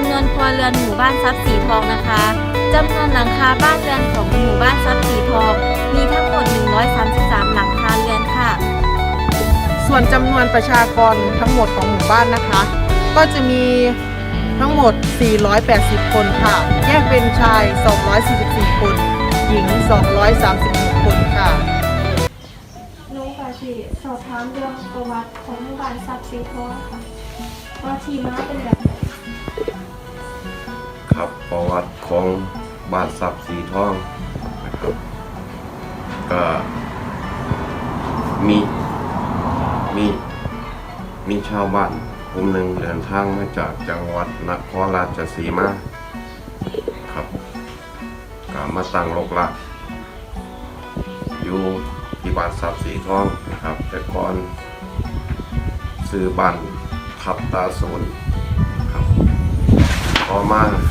ำนวนครัวเรือนหมู่บ้านทรัพย์สีทองนะคะจำนวนหลังคาบ้านเรือนของหมู่บ้านทรัพย์สีทอง มีทั้งหมด 133 หลังคาเรือนค่ะ ส่วนจำนวนประชากรทั้งหมดของหมู่บ้านนะคะ ก็จะมีทั้งหมด 480 คนค่ะ แยกเป็นชาย 244 คน หญิง 236 คนค่ะหนูค่ะสิสอบถามเรื่องประวัติของหมู่บ้านทรัพย์สีทองค่ะ ว่าที่มาเป็นแบบไหน ครับประวัติของบ้านทรัพย์สีทองนะครับก็มีมีมีชาวบ้านกลุ่มหนึ่งเดินทางมาจากจังหวัดนครราชสีมาครับก็มาตั้งรกรากอยู่ที่บ้านทรัพย์สีทองนะครับ แต่ก่อนซื้อบ้านทับตาโซน พอมานะ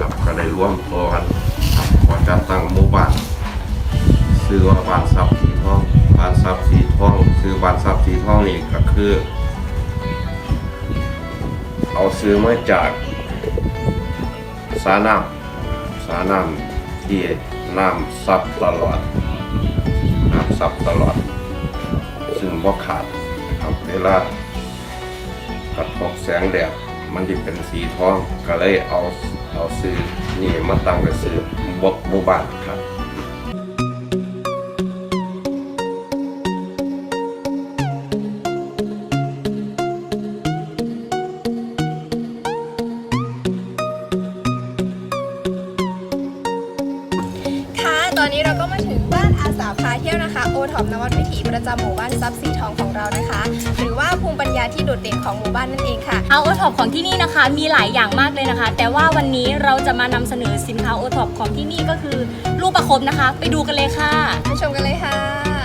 ครับก็ได้ร่วมตัวกันก่อนการตั้งหมู่บ้านซื้อว่าบ้านทรัพย์สีทองบ้านทรัพย์สีทองซื้อบ้านทรัพย์สีทองนี่ก็คือ เอาซื้อมาจากสาน้ำสาน้ำที่น้ำซับตลอดน้ำซับตลอด ซึ่งบ่ขาดครับเวลากระทบแสงแดด มันจะเป็นสีทองก็เลยเอาเอาซื้อนี่มาตั้งไป็นซื้อบกหมู่บ้าน นะคะโอท็อปนวัดวิถีประจำหมู่บ้านทรัพย์สีทองของเรานะคะ หรือว่าภูมิปัญญาที่โดดเด่นของหมู่บ้านนั่นเองค่ะ เอาโอท็อปของที่นี่นะคะ มีหลายอย่างมากเลยนะคะ แต่ว่าวันนี้เราจะมานำเสนอสินค้าโอท็อปของที่นี่ก็คือลูกประคบนะคะ ไปดูกันเลยค่ะ ไปชมกันเลยค่ะค่ะ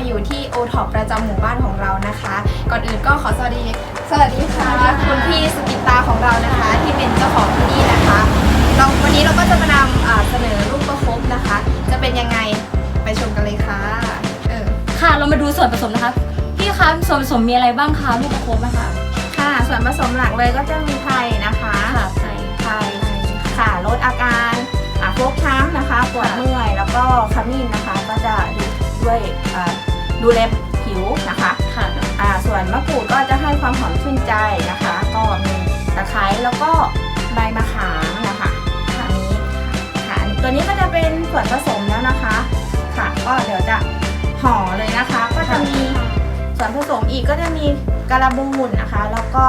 มาอยู่ที่โอท็อปประจำหมู่บ้านของเรานะคะ ก่อนอื่นก็ขอสวัสดีสวัสดีค่ะคุณพี่สุกิตาของเรานะคะ ที่เป็นเจ้าของที่นี่นะคะเราวันนี้เราก็จะมานำอ่าเสนอรูปประคบนะคะ จะเป็นยังไงไปชมกันเลยค่ะเออค่ะเรามาดูส่วนผสมนะคะ พี่คะส่วนผสมมีอะไรบ้างคะลูกประคบนะคะค่ะส่วนผสมหลักเลยก็จะมีไทยนะคะค่ะไข่ไทยค่ะลดอาการอะฟกช้ำนะคะปวดเมื่อยแล้วก็ขมิ้นนะคะ ก็จะดูด้วยอ่า ดูแลผิวนะคะค่ะอ่าส่วนมะกรูดก็จะให้ความหอมชื่นใจนะคะ ก็มีตะไคร้แล้วก็ใบมะขามนะคะค่ะนี้ค่ะตัวนี้ก็จะเป็นส่วนผสมแล้วนะคะ ค่ะก็เดี๋ยวจะห่อเลยนะคะ ก็จะมีส่วนผสมอีกก็จะมีการะบูนนะคะ แล้วก็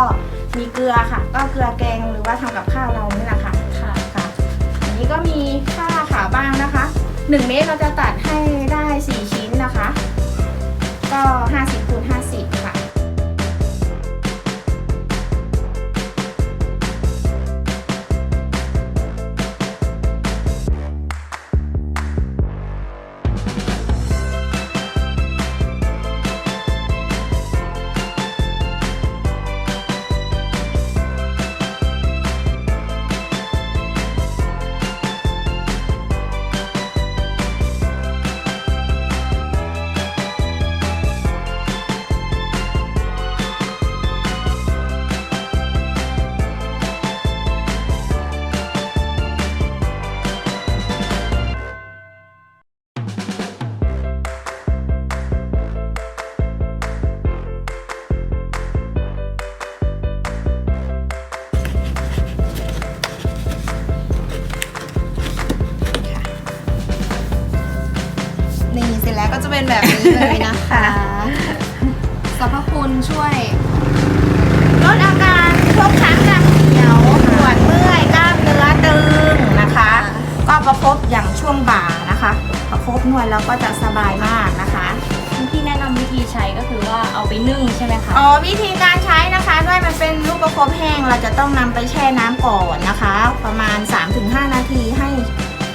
มีเกลือค่ะ ก็เกลือแกงหรือว่าทำกับข้าวเรานี่แหละค่ะค่ะค่ะอันนี้ก็มีค่าขาบ้างนะคะ 1 เมตรเราจะตัดให้ ก็ 50คูณ ช่วย ลดอาการพวกช้ำดำเหนียวปวดเมื่อยกล้ามเนื้อตึงนะคะ ก็ประคบอย่างช่วงบ่านะคะ ประคบนวดแล้วก็จะสบายมากนะคะคุณพี่แนะนำวิธีใช้ก็คือว่าเอาไปนึ่งใช่ไหมคะอ๋อวิธีการใช้นะคะด้วยมันเป็นลูกประคบแห้งเราจะต้องนำไปแช่น้ำก่อนนะคะ ประมาณ 3-5 นาทีให้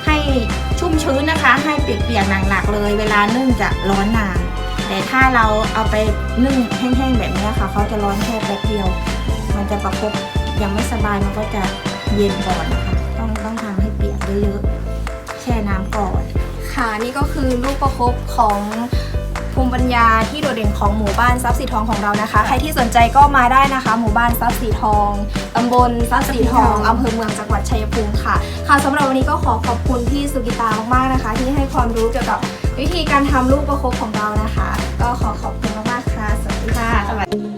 ให้ชุ่มชื้นนะคะ ให้เปียกๆหนักๆเลย เวลานึ่งจะร้อนนาน แต่ถ้าเราเอาไปนึ่งแห้งๆแบบนี้ค่ะเขาจะร้อนแค่แป๊บเดียว มันจะประคบยังไม่สบายมันก็จะเย็นก่อนนะคะต้องต้องทำให้เปียกเยอะๆแช่น้ำก่อน ค่ะนี่ก็คือลูกประคบของภูมิปัญญาที่โดดเด่นของหมู่บ้านทรัพย์สีทองของเรานะคะ ใครที่สนใจก็มาได้นะคะ หมู่บ้านทรัพย์สีทองตำบลทรัพย์สีทองอำเภอเมืองจังหวัดชัยภูมิค่ะ ค่ะสำหรับวันนี้ก็ขอขอบคุณพี่สุกิตามากๆนะคะ ที่ให้ความรู้เกี่ยวกับ วิธีการทำลูกประคบของเรานะคะ ก็ขอขอบคุณมากๆค่ะ สวัสดีค่ะสวัสดี